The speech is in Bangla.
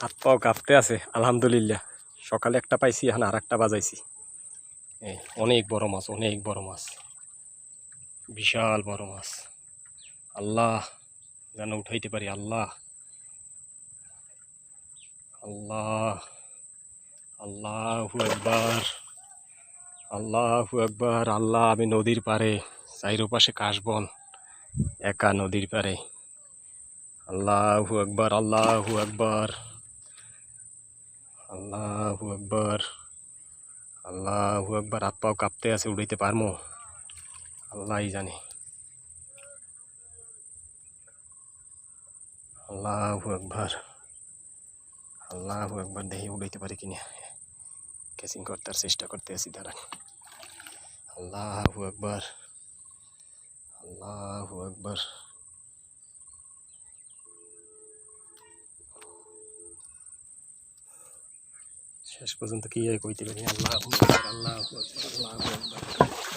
হাত পাও কাঁপতে আছে, আলহামদুলিল্লাহ। সকালে একটা পাইছি, এখন আর একটা বাজাইছি। এই, অনেক বড় মাছ, অনেক বড় মাছ। বিশাল বড় মাছ। আল্লাহ যেন উঠাইতে পারি, আল্লাহ। আল্লাহ, আল্লাহু একবার আল্লাহু একবার আল্লাহ আমি নদীর পারে চাইরো পাশে কাশবন, একা নদীর পারে আল্লাহু একবার আল্লাহু একবার আল্লাহু একবার আল্লাহু একবার হাত পাও কাঁপতে আছে, উড়াইতে পারমো? আল্লাহই জানে। আল্লাহু একবার আল্লাহু একবার দেখি উড়াইতে পারি কিনা? ক্যাচিং করতে চেষ্টা করতে আছি, দাঁড়ান। আল্লাহু একবার আল্লাহু একবার শেষ পর্যন্ত কি কইতে পারি? আল্লাহু আল্লাহু আল্লাহু